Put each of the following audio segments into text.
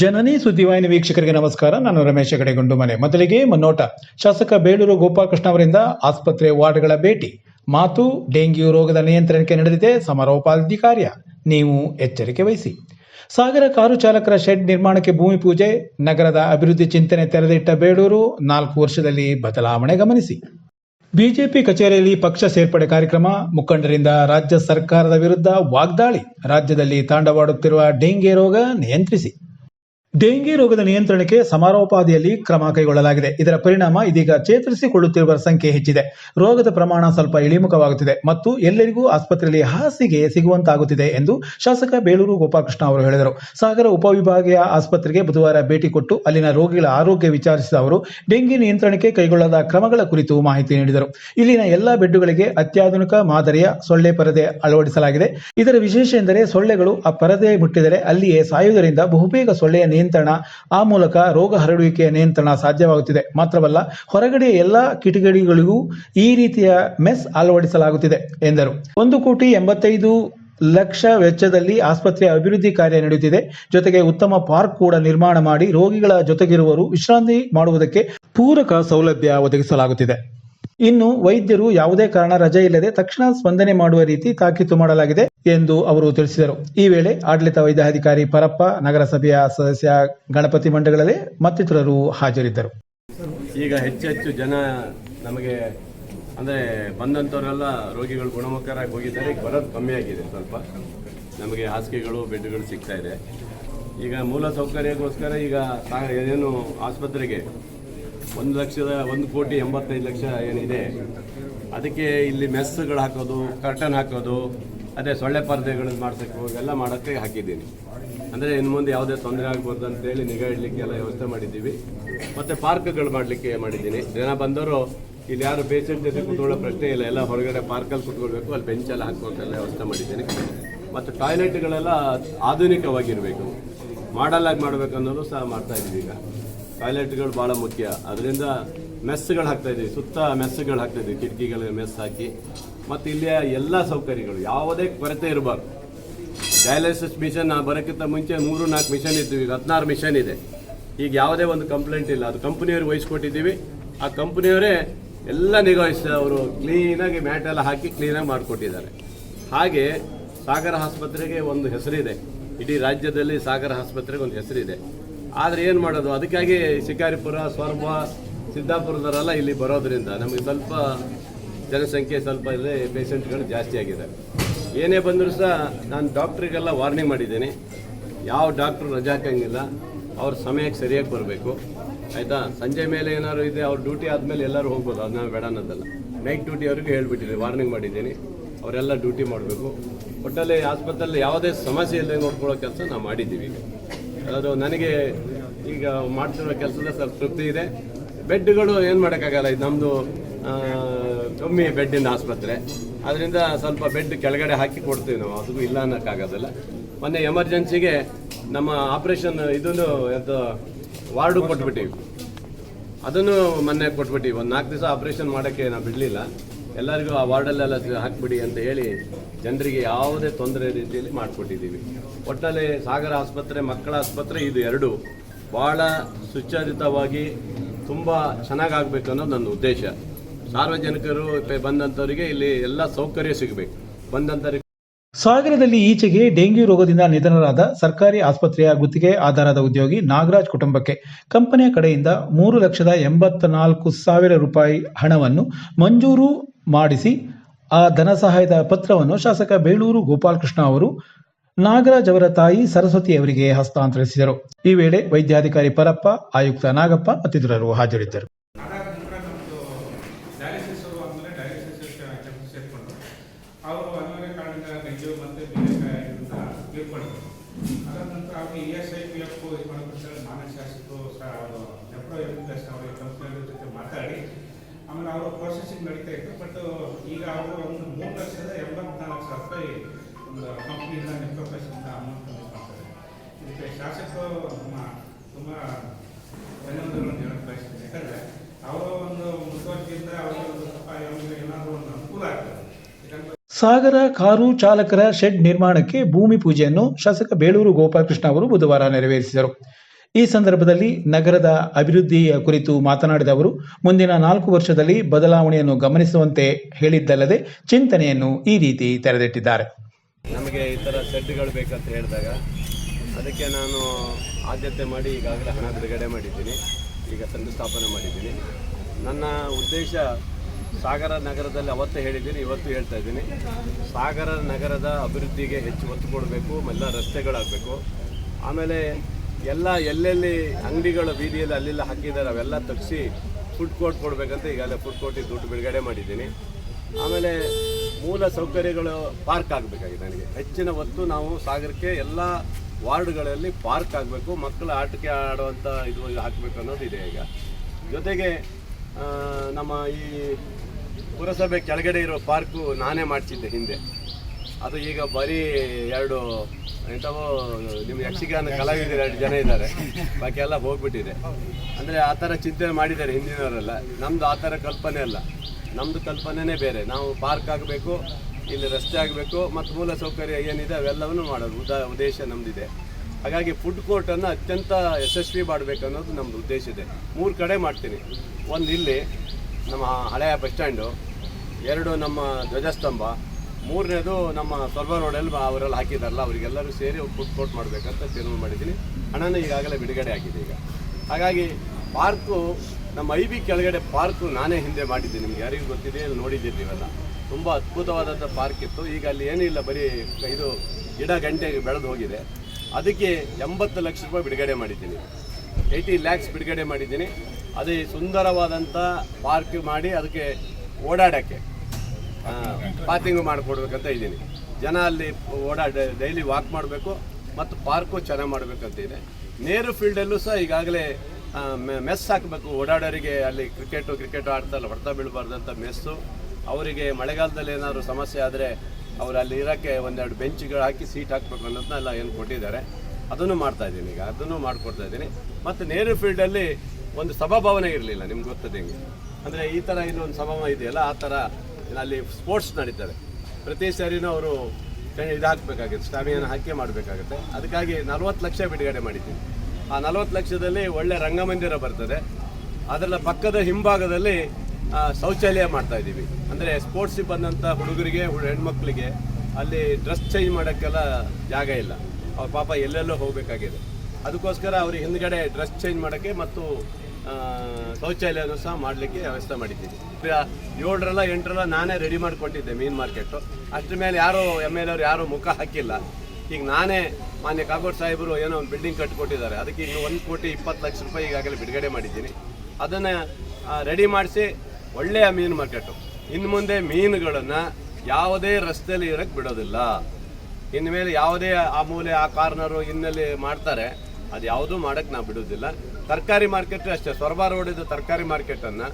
ಜನನಿ ಸುದ್ದಿವಾಹಿನಿ ವೀಕ್ಷಕರಿಗೆ ನಮಸ್ಕಾರ. ನಾನು ರಮೇಶ್ ಕಡೆಗೊಂಡು ಮನೆ. ಮೊದಲಿಗೆ ಮುನ್ನೋಟ. ಶಾಸಕ ಬೇಳೂರು ಗೋಪಾಲಕೃಷ್ಣ ಅವರಿಂದ ಆಸ್ಪತ್ರೆ ವಾರ್ಡ್ಗಳ ಭೇಟಿ. ಮಾತು, ಡೆಂಗ್ಯೂ ರೋಗದ ನಿಯಂತ್ರಣಕ್ಕೆ ನಡೆದಿದೆ. ಸಮಾರೋಪಾದಿ ಕಾರ್ಯ ನೀವು ಎಚ್ಚರಿಕೆ ವಹಿಸಿ. ಸಾಗರ ಕಾರು ಚಾಲಕರ ಶೆಡ್ ನಿರ್ಮಾಣಕ್ಕೆ ಭೂಮಿ ಪೂಜೆ. ನಗರದ ಅಭಿವೃದ್ಧಿ ಚಿಂತನೆ ತೆರೆದಿಟ್ಟ ಬೇಳೂರು. ನಾಲ್ಕು ವರ್ಷದಲ್ಲಿ ಬದಲಾವಣೆ ಗಮನಿಸಿ. ಬಿಜೆಪಿ ಕಚೇರಿಯಲ್ಲಿ ಪಕ್ಷ ಸೇರ್ಪಡೆ ಕಾರ್ಯಕ್ರಮ. ಮುಖಂಡರಿಂದ ರಾಜ್ಯ ಸರ್ಕಾರದ ವಿರುದ್ಧ ವಾಗ್ದಾಳಿ. ರಾಜ್ಯದಲ್ಲಿ ತಾಂಡವಾಡುತ್ತಿರುವ ಡೆಂಗೆ ರೋಗ ನಿಯಂತ್ರಿಸಿ. ಡೆಂಗಿ ರೋಗದ ನಿಯಂತ್ರಣಕ್ಕೆ ಸಮಾರೋಪಾದಿಯಲ್ಲಿ ಕ್ರಮ ಕೈಗೊಳ್ಳಲಾಗಿದೆ. ಇದರ ಪರಿಣಾಮ ಇದೀಗ ಚೇತರಿಸಿಕೊಳ್ಳುತ್ತಿರುವ ಸಂಖ್ಯೆ ಹೆಚ್ಚಿದೆ. ರೋಗದ ಪ್ರಮಾಣ ಸ್ವಲ್ಪ ಇಳಿಮುಖವಾಗುತ್ತಿದೆ ಮತ್ತು ಎಲ್ಲರಿಗೂ ಆಸ್ಪತ್ರೆಯಲ್ಲಿ ಹಾಸಿಗೆ ಸಿಗುವಂತಾಗುತ್ತಿದೆ ಎಂದು ಶಾಸಕ ಬೇಲೂರು ಗೋಪಾಲಕೃಷ್ಣ ಅವರು ಹೇಳಿದರು. ಸಾಗರ ಉಪವಿಭಾಗೀಯ ಆಸ್ಪತ್ರೆಗೆ ಬುಧವಾರ ಭೇಟಿ ಕೊಟ್ಟು ಅಲ್ಲಿನ ರೋಗಿಗಳ ಆರೋಗ್ಯ ವಿಚಾರಿಸಿದ ಅವರು, ಡೆಂಗಿ ನಿಯಂತ್ರಣಕ್ಕೆ ಕೈಗೊಳ್ಳದ ಕ್ರಮಗಳ ಕುರಿತು ಮಾಹಿತಿ ನೀಡಿದರು. ಇಲ್ಲಿನ ಎಲ್ಲಾ ಬೆಡ್ಡುಗಳಿಗೆ ಅತ್ಯಾಧುನಿಕ ಮಾದರಿಯ ಸೊಳ್ಳೆ ಪರದೆ ಅಳವಡಿಸಲಾಗಿದೆ. ಇದರ ವಿಶೇಷ ಎಂದರೆ ಸೊಳ್ಳೆಗಳು ಆ ಪರದೆ ಮುಟ್ಟಿದರೆ ಅಲ್ಲಿಯೇ ಸಾಯುವುದರಿಂದ ಬಹುಬೇಗ ಸೊಳ್ಳೆಯ ನಿಯಂತ್ರಣ ಆ ಮೂಲಕ ರೋಗ ಹರಡುವಿಕೆಯ ನಿಯಂತ್ರಣ ಸಾಧ್ಯವಾಗುತ್ತಿದೆ. ಮಾತ್ರವಲ್ಲ ಹೊರಗಡೆ ಎಲ್ಲ ಕಿಟಕಿಗಳಿಗೂ ಈ ರೀತಿಯ ಮೆಸ್ ಅಳವಡಿಸಲಾಗುತ್ತಿದೆ ಎಂದರು. ಒಂದು ಕೋಟಿ ಎಂಬತ್ತೈದು ಲಕ್ಷ ವೆಚ್ಚದಲ್ಲಿ ಆಸ್ಪತ್ರೆಯ ಅಭಿವೃದ್ಧಿ ಕಾರ್ಯ ನಡೆಯುತ್ತಿದೆ. ಜೊತೆಗೆ ಉತ್ತಮ ಪಾರ್ಕ್ ಕೂಡ ನಿರ್ಮಾಣ ಮಾಡಿ ರೋಗಿಗಳ ಜೊತೆಗಿರುವರು ವಿಶ್ರಾಂತಿ ಮಾಡುವುದಕ್ಕೆ ಪೂರಕ ಸೌಲಭ್ಯ ಒದಗಿಸಲಾಗುತ್ತಿದೆ. ಇನ್ನು ವೈದ್ಯರು ಯಾವುದೇ ಕಾರಣ ರಜೆ ಇಲ್ಲದೆ ತಕ್ಷಣ ಸ್ಪಂದನೆ ಮಾಡುವ ರೀತಿ ತಾಕೀತು ಮಾಡಲಾಗಿದೆ ಎಂದು ಅವರು ತಿಳಿಸಿದರು. ಈ ವೇಳೆ ಆಡಳಿತ ವೈದ್ಯಾಧಿಕಾರಿ ಪರಪ್ಪ, ನಗರಸಭೆಯ ಸದಸ್ಯ ಗಣಪತಿ ಮಂಡಗಳಲ್ಲಿ ಮತ್ತಿತರರು ಹಾಜರಿದ್ದರು. ಈಗ ಹೆಚ್ಚು ಹೆಚ್ಚು ಜನ ನಮಗೆ ಅಂದ್ರೆ ಬಂದಂಥವರೆಲ್ಲ ರೋಗಿಗಳು ಗುಣಮುಖರಾಗಿ ಹೋಗಿದ್ದಾರೆ. ಬರೋದು ಕಮ್ಮಿ ಆಗಿದೆ ಸ್ವಲ್ಪ. ನಮಗೆ ಹಾಸಿಗೆಗಳು, ಬೆಡ್ಗಳು ಸಿಗ್ತಾ ಇದೆ. ಈಗ ಮೂಲ ಸೌಕರ್ಯಕ್ಕೋಸ್ಕರ ಈಗ ಏನು ಆಸ್ಪತ್ರೆಗೆ ಒಂದು ಲಕ್ಷದ ಒಂದು ಕೋಟಿ ಎಂಬತ್ತೈದು ಲಕ್ಷ ಏನಿದೆ, ಅದಕ್ಕೆ ಇಲ್ಲಿ ಮೆಸ್ಸುಗಳು ಹಾಕೋದು ಕರ್ಟನ್ ಹಾಕೋದು, ಅದೇ ಸೊಳ್ಳೆ ಪರದೆಗಳನ್ನು ಮಾಡಿಸಬೇಕು ಎಲ್ಲ ಮಾಡೋಕ್ಕೆ ಹಾಕಿದ್ದೀನಿ. ಅಂದರೆ ಇನ್ನು ಮುಂದೆ ಯಾವುದೇ ತೊಂದರೆ ಆಗ್ಬಾರ್ದು ಅಂತೇಳಿ ನಿಗಾ ಇಡಲಿಕ್ಕೆ ಎಲ್ಲ ವ್ಯವಸ್ಥೆ ಮಾಡಿದ್ದೀವಿ. ಮತ್ತು ಪಾರ್ಕ್ಗಳು ಮಾಡಲಿಕ್ಕೆ ಮಾಡಿದ್ದೀನಿ. ಜನ ಬಂದವರು, ಇಲ್ಲಿ ಯಾರು ಪೇಷಂಟ್ ಜೊತೆ ಕೂತ್ಕೊಳ್ಳೋ ಪ್ರಶ್ನೆ ಇಲ್ಲ, ಎಲ್ಲ ಹೊರಗಡೆ ಪಾರ್ಕಲ್ಲಿ ಕೂತ್ಕೊಳ್ಬೇಕು, ಅಲ್ಲಿ ಬೆಂಚಲ್ಲಿ ಹಾಕೋಕೆಲ್ಲ ವ್ಯವಸ್ಥೆ ಮಾಡಿದ್ದೀನಿ. ಮತ್ತು ಟಾಯ್ಲೆಟ್ಗಳೆಲ್ಲ ಆಧುನಿಕವಾಗಿರಬೇಕು. ಮಾಡಲಾಗಿ ಮಾಡಬೇಕು ಅನ್ನೋದು ಸಹ ಮಾಡ್ತಾ ಇದ್ದೀವಿ ಈಗ. ಟಾಯ್ಲೆಟ್ಗಳು ಭಾಳ ಮುಖ್ಯ. ಅದರಿಂದ ಮೆಸ್ಗಳು ಹಾಕ್ತಾ ಇದ್ದೀವಿ. ಸುತ್ತ ಮೆಸ್ಗಳು ಹಾಕ್ತಾ ಇದ್ದೀವಿ. ಕಿಟಕಿಗಳಿಗೆ ಮೆಸ್ ಹಾಕಿ. ಮತ್ತು ಇಲ್ಲಿಯ ಎಲ್ಲ ಸೌಕರ್ಯಗಳು. ಯಾವುದೇ ಕೊರತೆ ಇರಬಾರ್ದು. ಡಯಾಲಿಸಿಸ್ ಮಿಷನ್ ಬರೋಕ್ಕಿಂತ ಮುಂಚೆ ಮೂರು, ನಾಲ್ಕು ಮಿಷನ್ ಇದ್ದೀವಿ. ಈಗ ಹದಿನಾರು ಮಿಷನ್ ಇದೆ. ಈಗ ಯಾವುದೇ ಒಂದು ಕಂಪ್ಲೇಂಟ್ ಇಲ್ಲ. ಅದು ಕಂಪ್ನಿಯವ್ರಿಗೆ ವಹಿಸ್ಕೊಟ್ಟಿದ್ದೀವಿ. ಆ ಕಂಪ್ನಿಯವರೇ ಎಲ್ಲ ನಿಗಾಯಿಸಿ ಅವರು ಕ್ಲೀನಾಗಿ ಮ್ಯಾಟ್ ಎಲ್ಲ ಹಾಕಿ ಕ್ಲೀನಾಗಿ ಮಾಡಿಕೊಟ್ಟಿದ್ದಾರೆ. ಹಾಗೆ ಸಾಗರ ಆಸ್ಪತ್ರೆಗೆ ಒಂದು ಹೆಸರಿದೆ. ಇಡೀ ರಾಜ್ಯದಲ್ಲಿ ಸಾಗರ ಆಸ್ಪತ್ರೆಗೆ ಒಂದು ಹೆಸರಿದೆ. ಆದರೆ ಏನು ಮಾಡೋದು? ಅದಕ್ಕಾಗಿ ಶಿಕಾರಿಪುರ ಸ್ವರ್ಭ ಸಿದ್ದಾಪುರದವರೆಲ್ಲ ಇಲ್ಲಿ ಬರೋದ್ರಿಂದ ನಮಗೆ ಸ್ವಲ್ಪ ಜನಸಂಖ್ಯೆ ಸ್ವಲ್ಪ ಇಲ್ಲಿ ಪೇಷಂಟ್ಗಳು ಜಾಸ್ತಿ ಆಗಿದೆ. ಏನೇ ಬಂದರೂ ಸಹ ನಾನು ಡಾಕ್ಟ್ರಿಗೆಲ್ಲ ವಾರ್ನಿಂಗ್ ಮಾಡಿದ್ದೀನಿ. ಯಾವ ಡಾಕ್ಟ್ರು ರಜೆ ಹಾಕಂಗಿಲ್ಲ. ಅವ್ರ ಸಮಯಕ್ಕೆ ಸರಿಯಾಗಿ ಬರಬೇಕು. ಆಯಿತಾ? ಸಂಜೆ ಮೇಲೆ ಏನಾದ್ರು ಇದೆ, ಅವ್ರ ಡ್ಯೂಟಿ ಆದಮೇಲೆ ಎಲ್ಲರೂ ಹೋಗ್ಬೋದು. ಅದನ್ನ ಬೇಡ ಅನ್ನೋದಲ್ಲ. ನೈಟ್ ಡ್ಯೂಟಿ ಅವ್ರಿಗೆ ಹೇಳ್ಬಿಟ್ಟಿದ್ದೀನಿ ವಾರ್ನಿಂಗ್ ಮಾಡಿದ್ದೀನಿ. ಅವರೆಲ್ಲ ಡ್ಯೂಟಿ ಮಾಡಬೇಕು. ಒಟ್ಟಲ್ಲಿ ಆಸ್ಪತ್ರೆಯಲ್ಲಿ ಯಾವುದೇ ಸಮಸ್ಯೆ ಇಲ್ಲದೆ ನೋಡ್ಕೊಳ್ಳೋ ಕೆಲಸ ನಾವು ಮಾಡಿದ್ದೀವಿ ಅದು ನನಗೆ ಈಗ ಮಾಡ್ತಿರೋ ಕೆಲಸದ ಸ್ವಲ್ಪ ತೃಪ್ತಿ ಇದೆ. ಬೆಡ್ಗಳು ಏನು ಮಾಡೋಕ್ಕಾಗಲ್ಲ, ಇದು ನಮ್ಮದು ಕಮ್ಮಿ ಬೆಡ್ಡಿನ ಆಸ್ಪತ್ರೆ. ಅದರಿಂದ ಸ್ವಲ್ಪ ಬೆಡ್ ಕೆಳಗಡೆ ಹಾಕಿ ಕೊಡ್ತೀವಿ ನಾವು ಅದಕ್ಕೂ ಇಲ್ಲ ಅನ್ನೋಕ್ಕಾಗೋದಿಲ್ಲ. ಮೊನ್ನೆ ಎಮರ್ಜೆನ್ಸಿಗೆ ನಮ್ಮ ಆಪ್ರೇಷನ್ ಇದನ್ನು ಅದು ವಾರ್ಡು ಕೊಟ್ಬಿಟ್ಟಿವಿ. ಅದನ್ನು ಮೊನ್ನೆ ಕೊಟ್ಬಿಟ್ಟಿವಿ. ಒಂದು ನಾಲ್ಕು ದಿವಸ ಆಪ್ರೇಷನ್ ಮಾಡೋಕ್ಕೆ ನಾವು ಬಿಡಲಿಲ್ಲ. ಎಲ್ಲರಿಗೂ ಆ ವಾರ್ಡಲ್ಲೆಲ್ಲ ಹಾಕ್ಬಿಡಿ ಅಂತ ಹೇಳಿ ಜನರಿಗೆ ಯಾವುದೇ ತೊಂದರೆ ರೀತಿಯಲ್ಲಿ ಮಾಡಿಕೊಟ್ಟಿದ್ದೀವಿ. ಒಟ್ಟಲ್ಲಿ ಸಾಗರ ಆಸ್ಪತ್ರೆ, ಮಕ್ಕಳ ಆಸ್ಪತ್ರೆ ಇದು ಎರಡು ಭಾಳ ಸುಚಾರಿತವಾಗಿ ತುಂಬ ಚೆನ್ನಾಗಾಗಬೇಕು ಅನ್ನೋದು ನನ್ನ ಉದ್ದೇಶ. ಸಾರ್ವಜನಿಕರು ಬಂದಂಥವರಿಗೆ ಇಲ್ಲಿ ಎಲ್ಲ ಸೌಕರ್ಯ ಸಿಗಬೇಕು. ಬಂದಂಥವರಿಗೆ ಸಾಗರದಲ್ಲಿ ಈಚೆಗೆ ಡೆಂಗ್ಯೂ ರೋಗದಿಂದ ನಿಧನರಾದ ಸರ್ಕಾರಿ ಆಸ್ಪತ್ರೆಯ ಗುತ್ತಿಗೆ ಆಧಾರದ ಉದ್ಯೋಗಿ ನಾಗರಾಜ್ ಕುಟುಂಬಕ್ಕೆ. ಕಂಪನಿಯ ಕಡೆಯಿಂದ ಮೂರು ಲಕ್ಷದ ಎಂಬತ್ತ ನಾಲ್ಕು ಸಾವಿರ ರೂಪಾಯಿ ಹಣವನ್ನು ಮಂಜೂರು ಮಾಡಿಸಿ, ಆ ಧನ ಸಹಾಯದ ಪತ್ರವನ್ನು ಶಾಸಕ ಬೇಳೂರು ಗೋಪಾಲಕೃಷ್ಣ ಅವರು ನಾಗರಾಜ್ ಅವರ ತಾಯಿ ಸರಸ್ವತಿ ಅವರಿಗೆ ಹಸ್ತಾಂತರಿಸಿದರು. ಈ ವೇಳೆ ವೈದ್ಯಾಧಿಕಾರಿ ಪರಪ್ಪ, ಆಯುಕ್ತ ನಾಗಪ್ಪ ಮತ್ತಿತರರು ಹಾಜರಿದ್ದರು. ಆಮೇಲೆ ಅವರು ಪ್ರೊಸೆಸಿಂಗ್ ನಡೀತಾ ಇತ್ತು ಬಟ್ ಈಗ ಅವರು ಒಂದು ಮೂರು ಲಕ್ಷದ ಎಂಬತ್ನಾಲ್ಕು ಸಾವಿರ ರೂಪಾಯಿ ಅವರ ಒಂದು ಒಂದು ಒಂದು ಸಾಗರ ಕಾರು ಚಾಲಕರ ಶೆಡ್ ನಿರ್ಮಾಣಕ್ಕೆ ಭೂಮಿ ಪೂಜೆಯನ್ನು ಶಾಸಕ ಬೇಳೂರು ಗೋಪಾಲಕೃಷ್ಣ ಅವರು ಬುಧವಾರ ನೆರವೇರಿಸಿದರು. ಈ ಸಂದರ್ಭದಲ್ಲಿ ನಗರದ ಅಭಿವೃದ್ಧಿಯ ಕುರಿತು ಮಾತನಾಡಿದ ಅವರು, ಮುಂದಿನ ನಾಲ್ಕು ವರ್ಷದಲ್ಲಿ ಬದಲಾವಣೆಯನ್ನು ಗಮನಿಸುವಂತೆ ಹೇಳಿದ್ದಲ್ಲದೆ ಚಿಂತನೆಯನ್ನು ಈ ರೀತಿ ತೆರೆದಿಟ್ಟಿದ್ದಾರೆ. ನಮಗೆ ಈ ಥರ ಸೆಡ್ಗಳು ಬೇಕಂತ ಹೇಳಿದಾಗ ಅದಕ್ಕೆ ನಾನು ಆದ್ಯತೆ ಮಾಡಿ ಈಗಾಗಲೇ ಹಣ ಬಿಡುಗಡೆ ಮಾಡಿದ್ದೀನಿ. ಈಗ ಶಂಕುಸ್ಥಾಪನೆ ಮಾಡಿದ್ದೀನಿ. ನನ್ನ ಉದ್ದೇಶ ಸಾಗರ ನಗರದಲ್ಲಿ ಅವತ್ತೇ ಹೇಳಿದ್ದೀನಿ, ಇವತ್ತು ಹೇಳ್ತಾ ಇದ್ದೀನಿ. ಸಾಗರ ನಗರದ ಅಭಿವೃದ್ಧಿಗೆ ಹೆಚ್ಚು ಒತ್ತು ಕೊಡಬೇಕು, ಎಲ್ಲ ರಸ್ತೆಗಳಾಗಬೇಕು. ಆಮೇಲೆ ಎಲ್ಲ ಎಲ್ಲೆಲ್ಲಿ ಅಂಗಡಿಗಳು ಬೀದಿಯಲ್ಲಿ ಅಲ್ಲೆಲ್ಲ ಹಾಕಿದ್ದಾರೆ, ಅವೆಲ್ಲ ತಗ್ಸಿ ಫುಡ್ ಕೋರ್ಟ್ ಕೊಡಬೇಕಂತ ಈಗಾಗಲೇ ಫುಡ್ ಕೋರ್ಟಿಗೆ ದುಡ್ಡು ಬಿಡುಗಡೆ ಮಾಡಿದ್ದೀನಿ. ಆಮೇಲೆ ಮೂಲ ಸೌಕರ್ಯಗಳು ಪಾರ್ಕ್ ಆಗಬೇಕಾಗಿದೆ ನನಗೆ. ಹೆಚ್ಚಿನ ಹೊತ್ತು ನಾವು ಸಾಗರಕ್ಕೆ ಎಲ್ಲ ವಾರ್ಡ್ಗಳಲ್ಲಿ ಪಾರ್ಕ್ ಆಗಬೇಕು, ಮಕ್ಕಳು ಆಟಕ್ಕೆ ಆಡುವಂಥ ಇದು ಹಾಕಬೇಕು ಅನ್ನೋದು ಇದೆ ಈಗ. ಜೊತೆಗೆ ನಮ್ಮ ಈ ಪುರಸಭೆ ಕೆಳಗಡೆ ಇರೋ ಪಾರ್ಕು ನಾನೇ ಮಾಡಿಸಿದ್ದೆ ಹಿಂದೆ. ಅದು ಈಗ ಬರೀ ಎರಡು, ಎಂಥವೋ ನಿಮ್ಮ ಯಕ್ಷಗಾನ ಕಲಾವಿದರು ಎರಡು ಜನ ಇದ್ದಾರೆ. ಬಾಕಿ ಎಲ್ಲ ಹೋಗ್ಬಿಟ್ಟಿದೆ. ಅಂದರೆ ಆ ಥರ ಚಿಂತನೆ ಮಾಡಿದ್ದಾರೆ ಹಿಂದಿನವರೆಲ್ಲ. ನಮ್ಮದು ಆ ಥರ ಕಲ್ಪನೆ ಅಲ್ಲ. ನಮ್ಮದು ಕಲ್ಪನೆನೇ ಬೇರೆ. ನಾವು ಪಾರ್ಕ್ ಆಗಬೇಕು, ಇಲ್ಲಿ ರಸ್ತೆ ಆಗಬೇಕು, ಮತ್ತು ಮೂಲ ಸೌಕರ್ಯ ಏನಿದೆ ಅವೆಲ್ಲವನ್ನು ಮಾಡೋದು. ಉದ, ಉದ್ದೇಶ ನಮ್ಮದಿದೆ ಹಾಗಾಗಿ ಫುಡ್ ಕೋರ್ಟನ್ನು ಅತ್ಯಂತ ಯಶಸ್ವಿ ಮಾಡಬೇಕು ಅನ್ನೋದು ನಮ್ಮದು ಉದ್ದೇಶ ಇದೆ. ಮೂರು ಕಡೆ ಮಾಡ್ತೀನಿ. ಒಂದು ಇಲ್ಲಿ ನಮ್ಮ ಹಳೆಯ ಬಸ್ ಸ್ಟ್ಯಾಂಡು ಎರಡು ನಮ್ಮ ಧ್ವಜಸ್ತಂಭ, ಮೂರನೇದು ನಮ್ಮ ಸ್ವಲ್ಪ ರೋಡಲ್ಲಿ ಅವರೆಲ್ಲ ಹಾಕಿದಾರಲ್ಲ, ಅವರಿಗೆಲ್ಲರೂ ಸೇರಿ ಫುಡ್ ಕೋರ್ಟ್ ಮಾಡಬೇಕಂತ ತೀರ್ಮಾನ ಮಾಡಿದ್ದೀನಿ ಹಣನ ಈಗಾಗಲೇ ಬಿಡುಗಡೆ ಆಗಿದೆ ಈಗ. ಹಾಗಾಗಿ ಪಾರ್ಕು ನಮ್ಮ ಐ ಬಿ ಕೆಳಗಡೆ ಪಾರ್ಕು ನಾನೇ ಹಿಂದೆ ಮಾಡಿದ್ದೆ. ನಿಮ್ಗೆ ಯಾರಿಗೂ ಗೊತ್ತಿದೆ ಇಲ್ಲಿ ನೋಡಿದ್ದೀರಿ ನೀವೆಲ್ಲ ತುಂಬ ಅದ್ಭುತವಾದಂಥ ಪಾರ್ಕ್ ಇತ್ತು. ಈಗ ಅಲ್ಲಿ ಏನಿಲ್ಲ ಬರೀ ಇದು ಗಿಡ ಗಂಟೆಗೆ ಬೆಳೆದು ಹೋಗಿದೆ. ಅದಕ್ಕೆ ಎಂಬತ್ತು ಲಕ್ಷ ರೂಪಾಯಿ ಬಿಡುಗಡೆ ಮಾಡಿದ್ದೀನಿ. ಏಯ್ಟಿ ಲ್ಯಾಕ್ಸ್ ಬಿಡುಗಡೆ ಮಾಡಿದ್ದೀನಿ. ಅದೇ ಸುಂದರವಾದಂಥ ಪಾರ್ಕ್ ಮಾಡಿ ಅದಕ್ಕೆ ಓಡಾಡೋಕ್ಕೆ ಪಾರ್ಕಿಂಗ್ ಮಾಡಿಕೊಡ್ಬೇಕಂತ ಇದ್ದೀನಿ. ಜನ ಅಲ್ಲಿ ಓಡಾಡ, ಡೈಲಿ ವಾಕ್ ಮಾಡಬೇಕು ಮತ್ತು ಪಾರ್ಕು ಚೆನ್ನಾಗಿ ಮಾಡಬೇಕಂತ ಇದೆ. ನೇರು ಫೀಲ್ಡಲ್ಲೂ ಸಹ ಈಗಾಗಲೇ ಮೆಸ್ ಹಾಕಬೇಕು ಓಡಾಡೋರಿಗೆ ಅಲ್ಲಿ ಕ್ರಿಕೆಟು, ಕ್ರಿಕೆಟ್ ಆಡ್ತಲ್ಲ ಹೊಡೆತ ಬೀಳಬಾರ್ದಂಥ ಮೆಸ್ಸು. ಅವರಿಗೆ ಮಳೆಗಾಲದಲ್ಲಿ ಏನಾದರೂ ಸಮಸ್ಯೆ ಆದರೆ ಅವರು ಅಲ್ಲಿ ಇರೋಕ್ಕೆ ಒಂದೆರಡು ಬೆಂಚ್ಗಳು ಹಾಕಿ ಸೀಟ್ ಹಾಕಬೇಕು ಅನ್ನೋದನ್ನೆಲ್ಲ ಏನು ಕೊಟ್ಟಿದ್ದಾರೆ. ಅದನ್ನು ಮಾಡ್ತಾ ಇದ್ದೀನಿ ಈಗ, ಅದನ್ನು ಮಾಡಿಕೊಡ್ತಾ ಇದ್ದೀನಿ. ಮತ್ತು ನೇರು ಫೀಲ್ಡಲ್ಲಿ ಒಂದು ಸಭಾಭವನ ಇರಲಿಲ್ಲ, ನಿಮ್ಗೆ ಗೊತ್ತದೆ ಹೆಂಗೆ? ಅಂದರೆ ಈ ಥರ ಇನ್ನೊಂದು ಸಭಾಭವನ ಇದೆಯಲ್ಲ, ಆ ಥರ ಅಲ್ಲಿ ಸ್ಪೋರ್ಟ್ಸ್ ನಡೀತಾರೆ ಪ್ರತಿ ಸಾರಿನೂ ಅವರು ಇದು ಹಾಕಬೇಕಾಗುತ್ತೆ ಸ್ಟಾಮಿಯನ್ನು ಹಾಕಿ ಮಾಡಬೇಕಾಗುತ್ತೆ. ಅದಕ್ಕಾಗಿ ನಲ್ವತ್ತು ಲಕ್ಷ ಬಿಡುಗಡೆ ಮಾಡಿದ್ದೀನಿ ಆ ನಲವತ್ತು ಲಕ್ಷದಲ್ಲಿ ಒಳ್ಳೆ ರಂಗಮಂದಿರ ಬರ್ತದೆ. ಅದರ ಪಕ್ಕದ ಹಿಂಭಾಗದಲ್ಲಿ ಶೌಚಾಲಯ ಮಾಡ್ತಾ ಇದ್ದೀವಿ. ಅಂದರೆ ಸ್ಪೋರ್ಟ್ಸಿಗೆ ಬಂದಂಥ ಹುಡುಗರಿಗೆ, ಹುಡು- ಹೆಣ್ಮಕ್ಳಿಗೆ ಅಲ್ಲಿ ಡ್ರೆಸ್ ಚೇಂಜ್ ಮಾಡೋಕ್ಕೆಲ್ಲ ಜಾಗ ಇಲ್ಲ. ಅವ್ರ ಪಾಪ ಎಲ್ಲೆಲ್ಲೋ ಹೋಗಬೇಕಾಗಿದೆ. ಅದಕ್ಕೋಸ್ಕರ ಅವ್ರಿಗೆ ಹಿಂದ್ಗಡೆ ಡ್ರೆಸ್ ಚೇಂಜ್ ಮಾಡೋಕ್ಕೆ ಮತ್ತು ಶೌಚಾಲಯನೂ ಸಹ ಮಾಡಲಿಕ್ಕೆ ವ್ಯವಸ್ಥೆ ಮಾಡಿದ್ದೀವಿ. ಏಳರಲ್ಲ ಎಂಟರಲ್ಲ ನಾನೇ ರೆಡಿ ಮಾಡಿಕೊಟ್ಟಿದ್ದೆ ಮೀನು ಮಾರ್ಕೆಟು ಅಷ್ಟ ಮೇಲೆ ಯಾರೂ, ಎಂ ಎಲ್ ಅವ್ರು ಯಾರೂ ಮುಖ ಹಾಕಿಲ್ಲ. ಈಗ ನಾನೇ ಮಾನ್ಯ ಕಾಗೋಡ್ ಸಾಹೇಬರು ಏನೋ ಒಂದು ಬಿಲ್ಡಿಂಗ್ ಕಟ್ಟಿಕೊಟ್ಟಿದ್ದಾರೆ ಅದಕ್ಕೆ ಈಗ ಒಂದು ಕೋಟಿ ಇಪ್ಪತ್ತು ಲಕ್ಷ ರೂಪಾಯಿ ಈಗಾಗಲೇ ಬಿಡುಗಡೆ ಮಾಡಿದ್ದೀನಿ. ಅದನ್ನು ರೆಡಿ ಮಾಡಿಸಿ ಒಳ್ಳೆಯ ಮೀನು ಮಾರ್ಕೆಟು ಇನ್ನು ಮುಂದೆ ಮೀನುಗಳನ್ನು ಯಾವುದೇ ರಸ್ತೆಯಲ್ಲಿ ಇರೋಕ್ಕೆ ಬಿಡೋದಿಲ್ಲ. ಇನ್ನು ಮೇಲೆ ಯಾವುದೇ ಆ ಮೂಲೆ ಆ ಕಾರ್ನರು ಇನ್ನಲ್ಲಿ ಮಾಡ್ತಾರೆ, ಅದು ಯಾವುದೂ ಮಾಡೋಕ್ಕೆ ನಾವು ಬಿಡೋದಿಲ್ಲ. ತರಕಾರಿ ಮಾರ್ಕೆಟ್ ಅಷ್ಟೇ ಸೊರಬ ರೋಡಿದ್ದು ತರಕಾರಿ ಮಾರ್ಕೆಟನ್ನು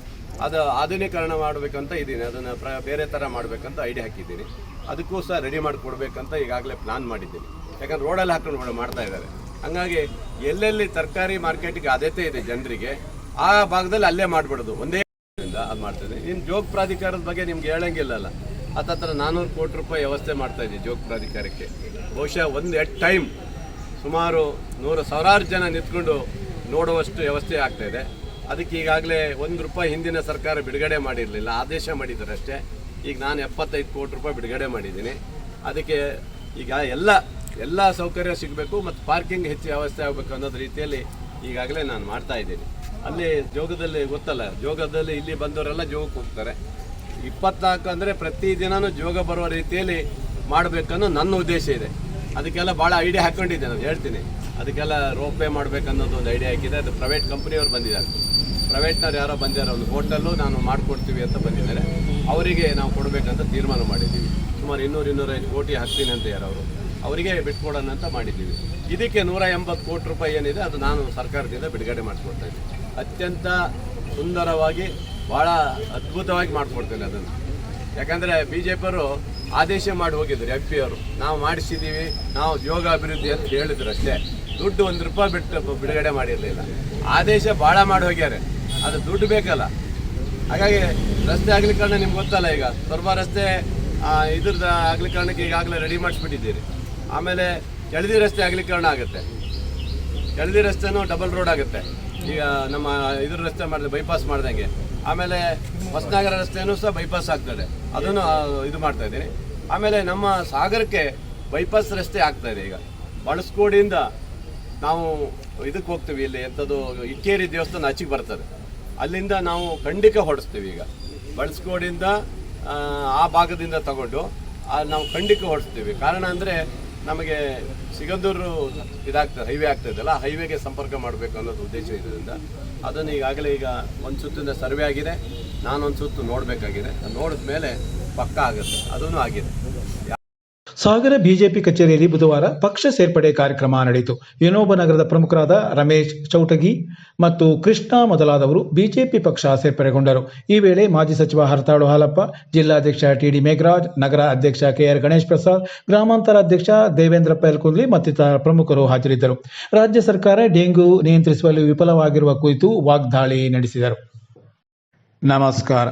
ಅದು ಆಧುನೀಕರಣ ಮಾಡಬೇಕಂತ ಇದ್ದೀನಿ ಅದನ್ನು ಪ್ರ, ಬೇರೆ ಥರ ಮಾಡಬೇಕಂತ ಐಡಿಯಾ ಹಾಕಿದ್ದೀನಿ. ಅದಕ್ಕೂ ಸಹ ರೆಡಿ ಮಾಡಿ ಕೊಡಬೇಕಂತ ಈಗಾಗಲೇ ಪ್ಲಾನ್ ಮಾಡಿದ್ದೀನಿ. ಯಾಕಂದ್ರೆ ರೋಡಲ್ಲಿ ಹಾಕೊಂಡು ಮಾಡ್- ಮಾಡ್ತಾ ಇದ್ದಾರೆ. ಹಂಗಾಗಿ ಎಲ್ಲೆಲ್ಲಿ ತರಕಾರಿ ಮಾರ್ಕೆಟಿಗೆ ಆದ್ಯತೆ ಇದೆ ಜನರಿಗೆ, ಆ ಭಾಗದಲ್ಲಿ ಅಲ್ಲೇ ಮಾಡಿಬಿಡೋದು. ಒಂದೇ ಅದು ಮಾಡ್ತದೆ ಇನ್ನು ಜೋಗ ಪ್ರಾಧಿಕಾರದ ಬಗ್ಗೆ ನಿಮ್ಗೆ ಹೇಳಂಗಿಲ್ಲಲ್ಲ. ಹತ್ತತ್ರ ನಾನ್ನೂರು ಕೋಟಿ ರೂಪಾಯಿ ವ್ಯವಸ್ಥೆ ಮಾಡ್ತಾ ಇದ್ದೀನಿ ಜೋಗ್ ಪ್ರಾಧಿಕಾರಕ್ಕೆ. ಬಹುಶಃ ಒಂದು ಎಟ್ ಟೈಮ್ ಸುಮಾರು ನೂರು ಸಾವಿರಾರು ಜನ ನಿಂತ್ಕೊಂಡು ನೋಡುವಷ್ಟು ವ್ಯವಸ್ಥೆ ಆಗ್ತಾ ಇದೆ. ಅದಕ್ಕೆ ಈಗಾಗಲೇ ಒಂದು ರೂಪಾಯಿ ಹಿಂದಿನ ಸರ್ಕಾರ ಬಿಡುಗಡೆ ಮಾಡಿರಲಿಲ್ಲ. ಆದೇಶ ಮಾಡಿದ್ದಾರೆ ಅಷ್ಟೇ. ಈಗ ನಾನು ಎಪ್ಪತ್ತೈದು ಕೋಟಿ ರೂಪಾಯಿ ಬಿಡುಗಡೆ ಮಾಡಿದ್ದೀನಿ. ಅದಕ್ಕೆ ಈಗ ಎಲ್ಲ ಎಲ್ಲ ಸೌಕರ್ಯ ಸಿಗಬೇಕು ಮತ್ತು ಪಾರ್ಕಿಂಗ್ ಹೆಚ್ಚು ವ್ಯವಸ್ಥೆ ಆಗಬೇಕು ಅನ್ನೋದು ರೀತಿಯಲ್ಲಿ ಈಗಾಗಲೇ ನಾನು ಮಾಡ್ತಾ ಇದ್ದೀನಿ. ಅಲ್ಲಿ ಜೋಗದಲ್ಲಿ ಗೊತ್ತಲ್ಲ, ಜೋಗದಲ್ಲಿ ಇಲ್ಲಿ ಬಂದವರೆಲ್ಲ ಜೋಗಕ್ಕೆ ಹೋಗ್ತಾರೆ. ಇಪ್ಪತ್ನಾಲ್ಕು ಅಂದರೆ ಪ್ರತಿದಿನನೂ ಜೋಗ ಬರುವ ರೀತಿಯಲ್ಲಿ ಮಾಡಬೇಕನ್ನೋ ನನ್ನ ಉದ್ದೇಶ ಇದೆ. ಅದಕ್ಕೆಲ್ಲ ಭಾಳ ಐಡಿಯಾ ಹಾಕ್ಕೊಂಡಿದ್ದೆ ನಾನು, ಹೇಳ್ತೀನಿ. ಅದಕ್ಕೆಲ್ಲ ರೋಪ್ ವೇ ಮಾಡಬೇಕನ್ನೋದು ಒಂದು ಐಡಿಯಾ ಹಾಕಿದೆ. ಅದು ಪ್ರೈವೇಟ್ ಕಂಪ್ನಿಯವ್ರು ಬಂದಿದ್ದಾರೆ. ಪ್ರೈವೇಟ್ನವ್ರು ಯಾರೋ ಬಂದಿದ್ದಾರೆ, ಒಂದು ಹೋಟೆಲ್ಲು ನಾನು ಮಾಡಿಕೊಡ್ತೀವಿ ಅಂತ ಬಂದಿದ್ದಾರೆ. ಅವರಿಗೆ ನಾವು ಕೊಡಬೇಕಂತ ತೀರ್ಮಾನ ಮಾಡಿದ್ದೀವಿ. ಸುಮಾರು ಇನ್ನೂರು ಇನ್ನೂರೈದು ಕೋಟಿ ಹಾಕ್ತೀನಿ ಅಂತ ಯಾರು ಅವರು. ಅವರಿಗೆ ಬಿಟ್ಕೊಡೋಣ ಅಂತ ಮಾಡಿದ್ದೀವಿ. ಇದಕ್ಕೆ ನೂರ ಎಂಬತ್ತು ಕೋಟಿ ರೂಪಾಯಿ ಏನಿದೆ, ಅದು ನಾನು ಸರ್ಕಾರದಿಂದ ಬಿಡುಗಡೆ ಮಾಡಿಕೊಡ್ತಾ ಇದ್ದೀನಿ. ಅತ್ಯಂತ ಸುಂದರವಾಗಿ ಭಾಳ ಅದ್ಭುತವಾಗಿ ಮಾಡಿಕೊಡ್ತೇನೆ ಅದನ್ನು. ಯಾಕಂದರೆ ಬಿ ಜೆ ಪಿಯವರು ಆದೇಶ ಮಾಡಿ ಹೋಗಿದ್ರು ಎಫ್ ಪಿ ಅವರು ನಾವು ಮಾಡಿಸಿದ್ದೀವಿ, ನಾವು ಯೋಗ ಅಭಿವೃದ್ಧಿ ಅಂತ ಹೇಳಿದ್ರು ಅಷ್ಟೇ. ದುಡ್ಡು ಒಂದು ರೂಪಾಯಿ ಬಿಟ್ಟು ಬಿಡುಗಡೆ ಮಾಡಿರಲಿಲ್ಲ. ಆದೇಶ ಭಾಳ ಮಾಡಿ ಹೋಗ್ಯಾರೆ. ಅದು ದುಡ್ಡು ಬೇಕಲ್ಲ. ಹಾಗಾಗಿ ರಸ್ತೆ ಅಗಲೀಕರಣ ನಿಮ್ಗೆ ಗೊತ್ತಲ್ಲ ಈಗ. ಸೊರಬ ರಸ್ತೆ ಇದ್ರದ್ದು ಕಾರಣಕ್ಕೆ ಈಗಾಗಲೇ ರೆಡಿ ಮಾಡಿಸ್ಬಿಟ್ಟಿದ್ದೀರಿ. ಆಮೇಲೆ ಕೆಳದಿ ರಸ್ತೆ ಅಗಲೀಕರಣ ಆಗುತ್ತೆ. ಎಳದಿ ರಸ್ತೆನೂ ಡಬಲ್ ರೋಡ್ ಆಗುತ್ತೆ. ಈಗ ನಮ್ಮ ಇದ್ರ ರಸ್ತೆ ಮಾಡಿದೆ ಬೈಪಾಸ್ ಮಾಡ್ದಂಗೆ. ಆಮೇಲೆ ಹೊಸನಗರ ರಸ್ತೆನೂ ಸಹ ಬೈಪಾಸ್ ಆಗ್ತದೆ. ಅದನ್ನು ಇದು ಮಾಡ್ತಾ ಇದ್ದೀನಿ. ಆಮೇಲೆ ನಮ್ಮ ಸಾಗರಕ್ಕೆ ಬೈಪಾಸ್ ರಸ್ತೆ ಆಗ್ತಾ ಇದೆ ಈಗ. ಬಳಸ್ಕೋಡಿಯಿಂದ ನಾವು ಇದಕ್ಕೆ ಹೋಗ್ತೀವಿ ಇಲ್ಲಿ ಎಂಥದ್ದು ಇಕ್ಕೇರಿ ದೇವಸ್ಥಾನ ಅಚ್ಚಿಗೆ ಬರ್ತದೆ. ಅಲ್ಲಿಂದ ನಾವು ಖಂಡಿಕ ಹೊಡಿಸ್ತೀವಿ ಈಗ. ಬಳಸ್ಕೋಡಿಂದ ಆ, ಭಾಗದಿಂದ ತಗೊಂಡು ನಾವು ಖಂಡಿಕ ಹೊಡಿಸ್ತೀವಿ ಕಾರಣ ಅಂದರೆ ನಮಗೆ ಸಿಗಂದೂರು ಇದಾಗ್ತದೆ ಹೈವೇ ಆಗ್ತದಲ್ಲ ಹೈವೇಗೆ ಸಂಪರ್ಕ ಮಾಡಬೇಕು ಅನ್ನೋದು ಉದ್ದೇಶ ಇದರಿಂದ ಅದನ್ನು ಈಗಾಗಲೇ ಈಗ ಒಂದು ಸುತ್ತಿಂದ ಸರ್ವೆ ಆಗಿದೆ. ನಾನೊಂದು ಸುತ್ತು ನೋಡಬೇಕಾಗಿದೆ. ನೋಡಿದ ಮೇಲೆ ಪಕ್ಕ ಆಗುತ್ತೆ. ಅದೂ ಆಗಿದೆ. ಸಾಗರ ಬಿಜೆಪಿ ಕಚೇರಿಯಲ್ಲಿ ಬುಧವಾರ ಪಕ್ಷ ಸೇರ್ಪಡೆ ಕಾರ್ಯಕ್ರಮ ನಡೆಯಿತು. ವಿನೋಬ ನಗರದ ಪ್ರಮುಖರಾದ ರಮೇಶ್ ಚೌಟಗಿ ಮತ್ತು ಕೃಷ್ಣ ಮೊದಲಾದವರು ಬಿಜೆಪಿ ಪಕ್ಷ ಸೇರ್ಪಡೆಗೊಂಡರು. ಈ ವೇಳೆ ಮಾಜಿ ಸಚಿವ ಹರತಾಳು ಹಾಲಪ್ಪ, ಜಿಲ್ಲಾಧ್ಯಕ್ಷ ಟಿಡಿ ಮೇಘರಾಜ್, ನಗರ ಅಧ್ಯಕ್ಷ ಕೆಆರ್ ಗಣೇಶ್ ಪ್ರಸಾದ್, ಗ್ರಾಮಾಂತರ ಅಧ್ಯಕ್ಷ ದೇವೇಂದ್ರ ಪೈಲ್ಕುಂದ್ಲಿ ಮತ್ತಿತರ ಪ್ರಮುಖರು ಹಾಜರಿದ್ದರು. ರಾಜ್ಯ ಸರ್ಕಾರ ಡೆಂಗು ನಿಯಂತ್ರಿಸುವಲ್ಲಿ ವಿಫಲವಾಗಿರುವ ಕುರಿತು ವಾಗ್ದಾಳಿ ನಡೆಸಿದರು. ನಮಸ್ಕಾರ.